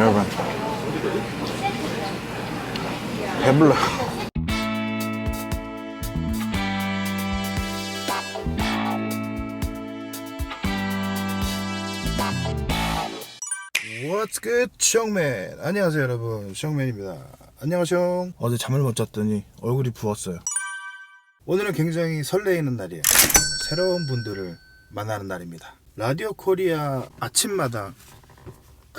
여러분 배불러 What's good, 숑맨? 안녕하세요, 여러분. 숑맨입니다. 안녕하세요. 어제 잠을 못 잤더니 얼굴이 부었어요. 오늘은 굉장히 설레이는 날이에요. 새로운 분들을 만나는 날입니다. 라디오 코리아 아침마다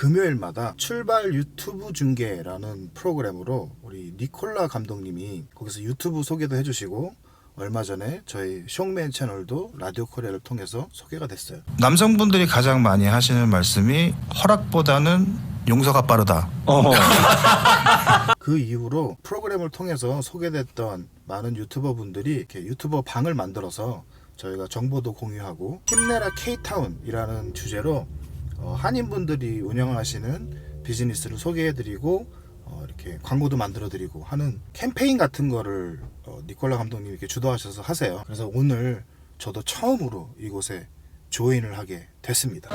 금요일마다 출발 유튜브 중계라는 프로그램으로 우리 니콜라 감독님이 거기서 유튜브 소개도 해주시고 얼마 전에 저희 숑맨 채널도 라디오 코리아를 통해서 소개가 됐어요. 남성분들이 가장 많이 하시는 말씀이 허락보다는 용서가 빠르다. 그 이후로 프로그램을 통해서 소개됐던 많은 유튜버 분들이 이렇게 유튜버 방을 만들어서 저희가 정보도 공유하고 힘내라 K타운이라는 주제로 어, 한인분들이 운영하시는 비즈니스를 소개해드리고 어, 이렇게 광고도 만들어드리고 하는 캠페인 같은 거를 어, 니콜라 감독님이 이렇게 주도하셔서 하세요. 그래서 오늘 저도 처음으로 이곳에 조인을 하게 됐습니다.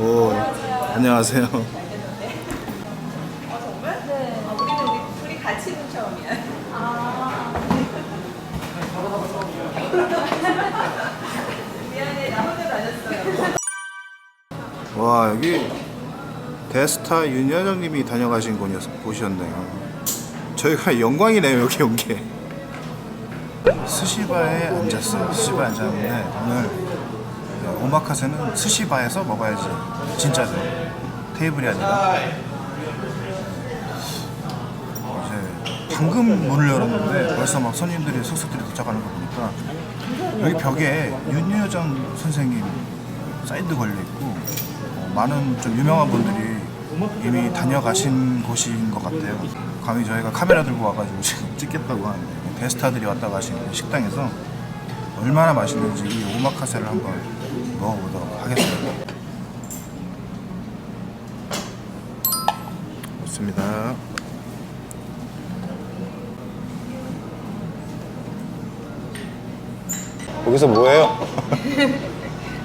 오, 안녕하세요. 우리는 둘이 같이 본 처음이야. 미 안해, 나 혼자 다녔어요. 와 여기 데스타 윤여정님이 다녀가신 곳이었, 곳이었네요. 저희가 영광이네요 여기 온 게. 스시바에 앉았어요. 스시바에 앉았는데 오늘 오마카세는 스시바에서 먹어야지 진짜죠. 테이블이 아니라. 이제 방금 문을 열었는데 벌써 막 손님들이 속속들이 도착하는 거 보니까 여기 벽에 윤여정 선생님 사인도 걸려 있고 어, 많은 좀 유명한 분들이 이미 다녀가신 곳인 것 같아요. 감히 저희가 카메라 들고 와가지고 지금 찍겠다고 하는데 데스타들이 왔다 가신 식당에서 얼마나 맛있는지 이 오마카세를 한번 먹어보도록 하겠습니다. 좋습니다. 거기서 뭐해요?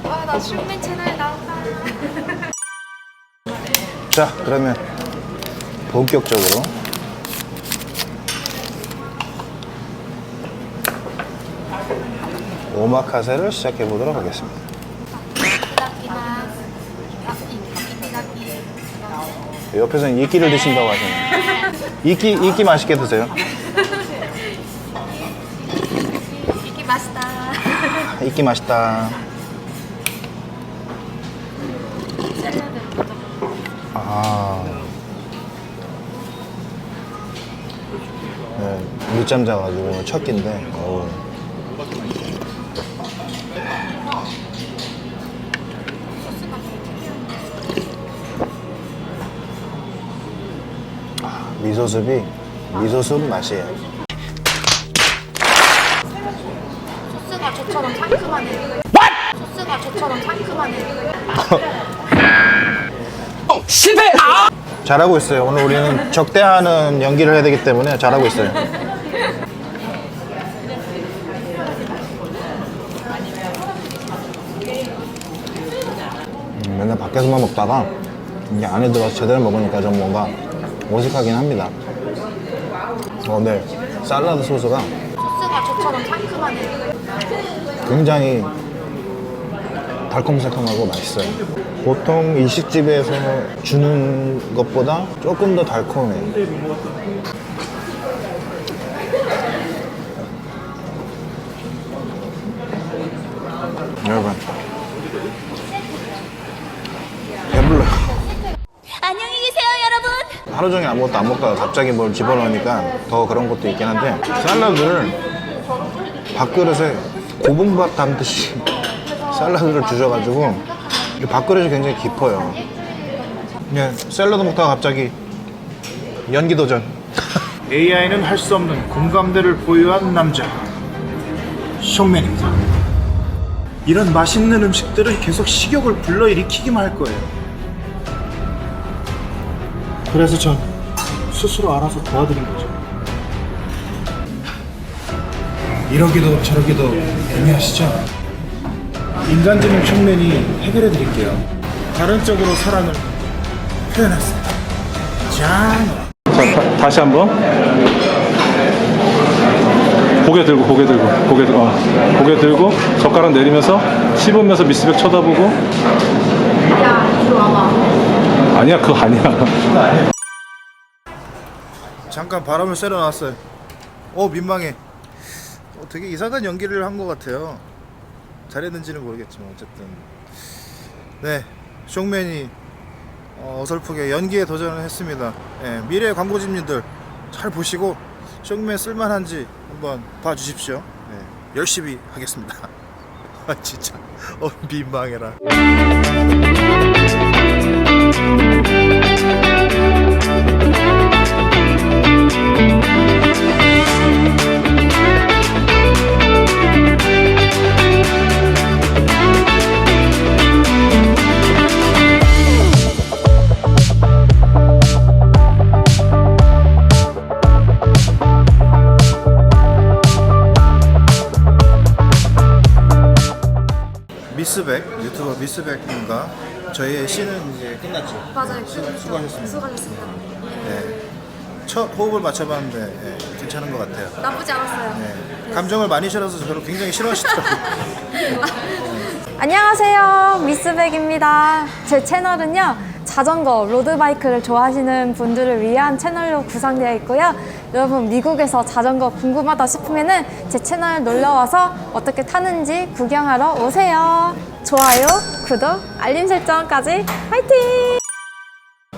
와, 나 슈맨 채널 나온다. 자, 그러면 본격적으로 오마카세를 시작해 보도록 하겠습니다. 옆에서는 이끼를 드신다고 하시네요. 이끼, 이끼 맛있게 드세요. 이게 맛있다. 이끼 맛있다. 아. 네, 늦잠 자가지고 첫 끼인데, 어우. 아, 미소숲이 미소숲 맛이에요. 소스가 저처럼 상큼하네. 소스가 저처럼 상큼하네. 잘하고 있어요. 오늘 우리는 적대하는 연기를 해야 되기 때문에 잘하고 있어요. 음, 맨날 밖에서만 먹다가 이게 안에 들어가서 제대로 먹으니까 좀 뭔가 어색하긴 합니다. 어, 네. 샐러드 소스가 소스가 저처럼 상큼하네. 굉장히 달콤새콤하고 맛있어요. 보통 일식집에서 주는 것보다 조금 더 달콤해요. 여러분, 배불러요. 안녕히 계세요, 여러분. 하루 종일 아무것도 안 먹다가 갑자기 뭘 집어넣으니까 더 그런 것도 있긴 한데 샐러드를 밥그릇에 고봉밥 담듯이 샐러드를 주셔가지고 이 밥그릇이 굉장히 깊어요 그냥 샐러드 먹다가 갑자기 연기 도전 AI는 할 수 없는 공감대를 보유한 남자 숑맨입니다. 이런 맛있는 음식들은 계속 식욕을 불러일으키기만 할 거예요. 그래서 전 스스로 알아서 도와드린 거죠. 이러기도 저러기도 애매하시죠? 인간적인 숑맨이 해결해 드릴게요. 다른 쪽으로 사랑을 표현했습니다. 짠. 자, 다, 다시 한번. 고개 들고, 고개 들고, 고개 들고, 어. 고개 들고, 젓가락 내리면서 씹으면서 미스백 쳐다보고. 야, 이리 와봐. 아니야, 그거 아니야. 잠깐 바람을 쐬러 나왔어요. 어 민망해. 어, 되게 이상한 연기를 한 것 같아요. 잘했는지는 모르겠지만 어쨌든 네 쇼맨이 어, 어설프게 연기에 도전을 했습니다. 예, 미래 광고주님들 잘 보시고 쇼맨 쓸만한지 한번 봐주십시오. 예, 열심히 하겠습니다. 아 진짜 어 민망해라. 미스백 유튜버 미스백님과 저희의 씬은 이제 끝났죠. 맞아요. 수고하셨습니다. 수고하셨습니다. 네. 첫 호흡을 맞춰봤는데 예, 괜찮은 것 같아요. 나쁘지 않았어요. 네. 감정을 많이 실어서 저를 굉장히 싫어하시더라고요. 안녕하세요. 미스백입니다. 제 채널은요, 자전거, 로드바이크를 좋아하시는 분들을 위한 채널로 구성되어 있고요. 여러분, 미국에서 자전거 궁금하다 싶으면은 제 채널 놀러와서 어떻게 타는지 구경하러 오세요. 좋아요, 구독, 알림 설정까지 화이팅!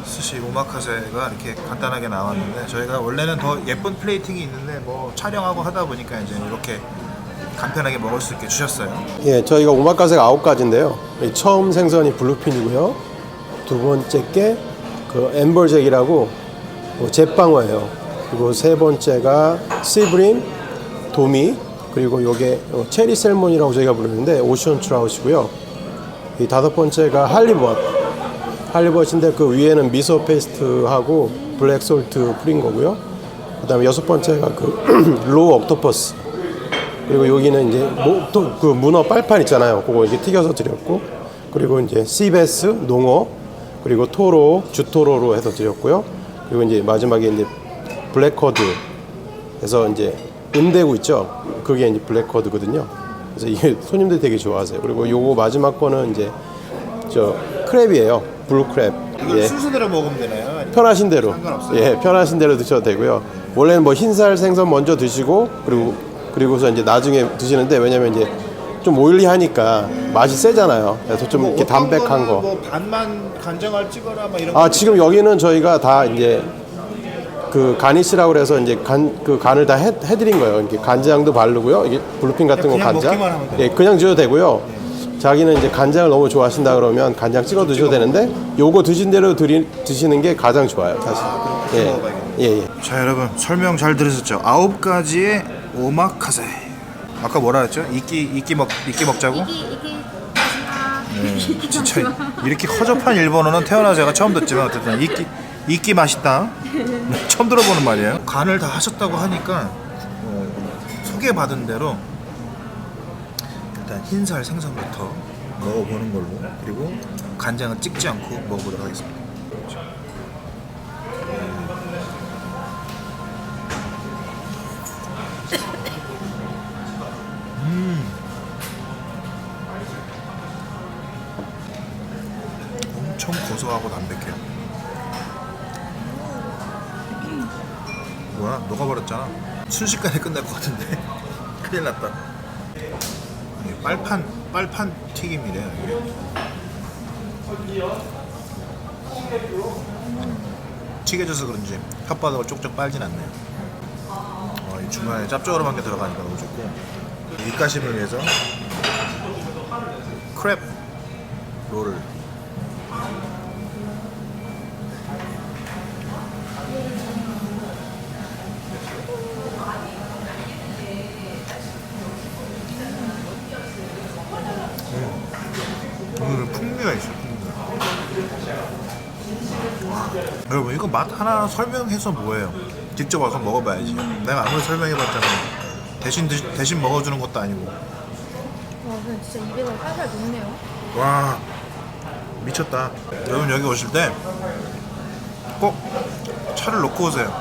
스시 오마카세가 이렇게 간단하게 나왔는데 저희가 원래는 더 예쁜 플레이팅이 있는데 뭐 촬영하고 하다 보니까 이제 이렇게 간편하게 먹을 수 있게 주셨어요. 예, 저희가 오마카세가 아홉 가지인데요. 이 처음 생선이 블루핀이고요. 두 번째 게 그 엠벌잭이라고 뭐 제빵어예요. 그리고 세 번째가 시브림, 도미, 그리고 요게 어, 체리 셀몬이라고 저희가 부르는데 오션 트라우시고요. 이 다섯 번째가 할리벗. 할리벗인데 그 위에는 미소 페이스트하고 블랙 솔트 뿌린 거고요. 그다음에 여섯 번째가 그 로우 옥토퍼스. 그리고 여기는 이제 뭐, 또그 문어 빨판 있잖아요. 그거 이렇게 튀겨서 드렸고, 그리고 이제 시베스, 농어, 그리고 토로, 주토로로 해서 드렸고요. 그리고 이제 마지막에 이제 블랙커드 해서 이제 은대구 있죠. 그게 이제 블랙커드거든요. 그래서 이게 손님들이 되게 좋아하세요. 그리고 요거 마지막 거는 이제 저 크랩이에요. 블루 크랩. 이걸 예. 순서대로 먹으면 되나요? 편하신 대로 상관없어요. 예 편하신 대로 드셔도 되고요 원래는 뭐 흰살 생선 먼저 드시고 그리고 그리고서 이제 나중에 드시는데 왜냐면 이제 좀 오일리하니까 맛이 세잖아요 그래서 좀 이렇게 어떤 담백한 거는 거 뭐 반만 간장을 찍어라 막 이런 아거 지금 여기는 저희가 다 이제 그 가니시라고 그래서 이제 간 그 간을 다 해, 해드린 거예요. 이렇게 간장도 바르고요. 이게 블루핀 같은 거 그냥 간장. 먹기만 하면 돼요. 예, 그냥 줘도 되고요. 자기는 이제 간장을 너무 좋아하신다 그러면 간장 찍어 드셔도 되는데 요거 드신 대로 드리, 드시는 게 가장 좋아요, 사실. 예, 먹어봐야겠네요. 예, 예. 자 여러분 설명 잘 들으셨죠? 아홉 가지의 오마카세. 아까 뭐라 했죠? 이끼 이끼 먹 이끼 먹자고? 네, 진짜 이렇게 허접한 일본어는 태어나 제가 처음 듣지만 어쨌든 이끼 이끼 맛있다. 처음 들어보는 말이에요. 간을 다 하셨다고 하니까 어, 소개받은 대로 일단 흰살 생선부터 먹어보는 걸로 그리고 간장은 찍지 않고 먹어보도록 하겠습니다. 엄청 고소하고 담백해요. 뭐야? 녹아버렸잖아. 순식간에 끝날 것 같은데. 큰일 났다. 이게 빨판, 빨판 튀김이래요. 이게. 음. 튀겨져서 그런지 혓바닥을 쪽쪽 빨진 않네요. 어, 이 중간에 짭조름한 게 들어가니까 너무 좋고 입가심을 위해서 크랩 롤을 오늘은 풍미가 있어 풍미. 와, 여러분 이거 맛 하나 설명해서 뭐해요? 직접 와서 먹어봐야지. 내가 아무리 설명해봤자는 대신 드, 대신 먹어주는 것도 아니고. 와, 진짜 입에서 살살 녹네요. 와 미쳤다. 여러분 여기 오실 때 꼭 차를 놓고 오세요.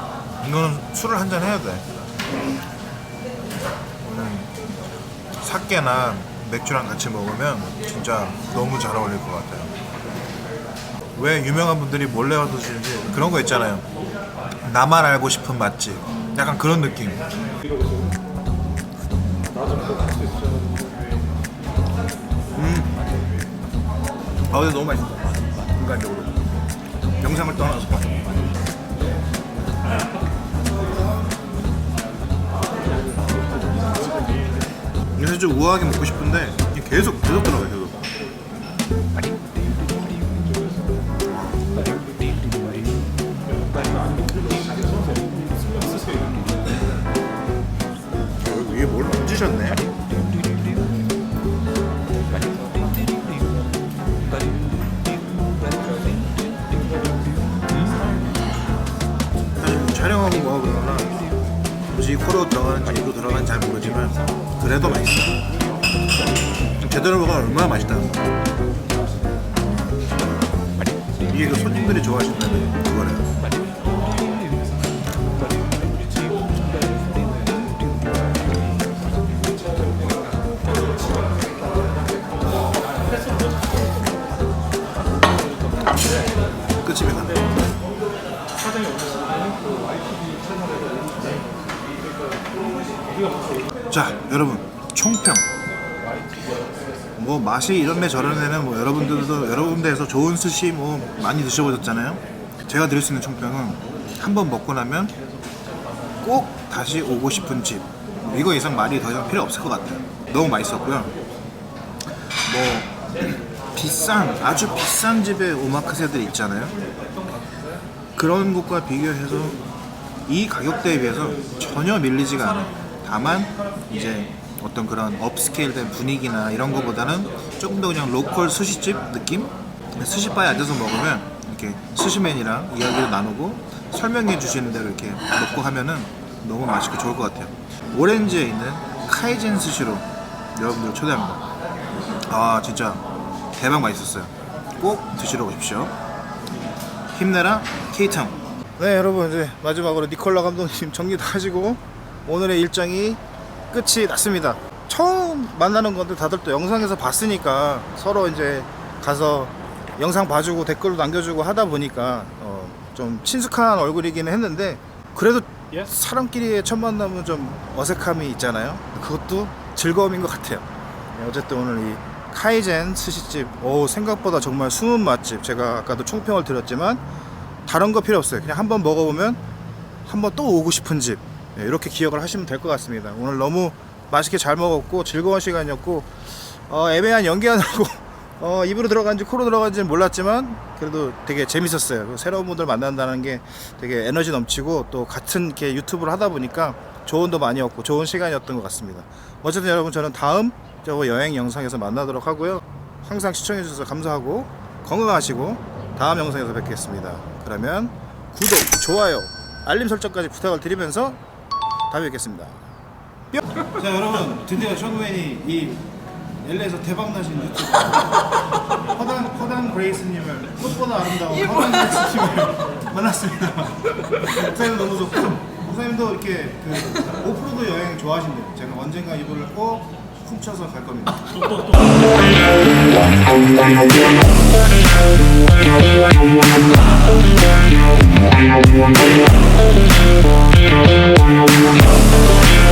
이거는 술을 한 잔 해야 돼. 음, 사케나 맥주랑 같이 먹으면 진짜 너무 잘 어울릴 것 같아요. 왜 유명한 분들이 몰래 와서 드시는지 그런 거 있잖아요. 나만 알고 싶은 맛집. 약간 그런 느낌. 음. 아 근데 너무 맛있어. 인간적으로. 영상을 떠나서. 그래서 좀 우아하게 먹고 싶은데 계속 계속 들어가요 계속. 어, 이게 뭘 얹으셨네? 사실 뭐 촬영하고 뭐 그러나 굳이 코로 들어가는지 입으로 들어가는지 잘 모르지만 그래도 맛있어. 제대로 먹으면 얼마나 맛있다는 거야 이게 그 손님들이 좋아하신다는 그거래요 자 여러분 총평. 뭐 맛이 이런 데 저런 데는 뭐 여러분들도 여러 군데에서 좋은 스시 뭐 많이 드셔보셨잖아요? 제가 드릴 수 있는 총평은 한 번 먹고 나면 꼭 다시 오고 싶은 집. 이거 이상 말이 더 이상 필요 없을 것 같아요. 너무 맛있었고요. 뭐 비싼 아주 비싼 집의 오마카세들 있잖아요? 그런 곳과 비교해서 이 가격대에 비해서 전혀 밀리지가 않아요. 다만 이제 어떤 그런 업스케일된 분위기나 이런 거보다는 조금 더 그냥 로컬 스시집 느낌? 스시바에 앉아서 먹으면 이렇게 스시맨이랑 이야기를 나누고 설명해 주시는 대로 이렇게 먹고 하면은 너무 맛있고 좋을 것 같아요. 오렌지에 있는 카이젠 스시로 여러분들 초대합니다. 아 진짜 대박 맛있었어요. 꼭 드시러 오십시오. 힘내라 케이타운 네 여러분 이제 마지막으로 니콜라 감독님 정리 다 하시고 오늘의 일정이 끝이 났습니다. 처음 만나는 건데 다들 또 영상에서 봤으니까 서로 이제 가서 영상 봐주고 댓글도 남겨주고 하다 보니까 어, 좀 친숙한 얼굴이기는 했는데 그래도 사람끼리의 첫 만남은 좀 어색함이 있잖아요. 그것도 즐거움인 것 같아요. 네, 어쨌든 오늘 이 카이젠 스시집 오 생각보다 정말 숨은 맛집. 제가 아까도 총평을 드렸지만 다른 거 필요 없어요. 그냥 한번 먹어보면 한번 또 오고 싶은 집 네, 이렇게 기억을 하시면 될 것 같습니다. 오늘 너무 맛있게 잘 먹었고 즐거운 시간이었고 어, 애매한 연기하느라고 어, 입으로 들어간지 코로 들어간지는 몰랐지만 그래도 되게 재밌었어요. 그리고 새로운 분들 만난다는 게 되게 에너지 넘치고 또 같은 이렇게 유튜브를 하다 보니까 조언도 많이 얻고 좋은 시간이었던 것 같습니다. 어쨌든 여러분 저는 다음 저 여행 영상에서 만나도록 하고요. 항상 시청해 주셔서 감사하고 건강하시고 다음 영상에서 뵙겠습니다. 그러면 구독, 좋아요, 알림 설정까지 부탁을 드리면서 다음에 뵙겠습니다. 뿅! 자 여러분 드디어 쇼맨이 이 LA에서 대박 나신 유튜버. 허단, 허단 그레이스님을 꽃보다 아름다운 허단 그레이스님을 만났습니다. 목사님 너무 좋고 목사님도 이렇게 그 오프로드 여행 좋아하신대요. 제가 언젠가 이분을 꼭 훔쳐서 갈 겁니다.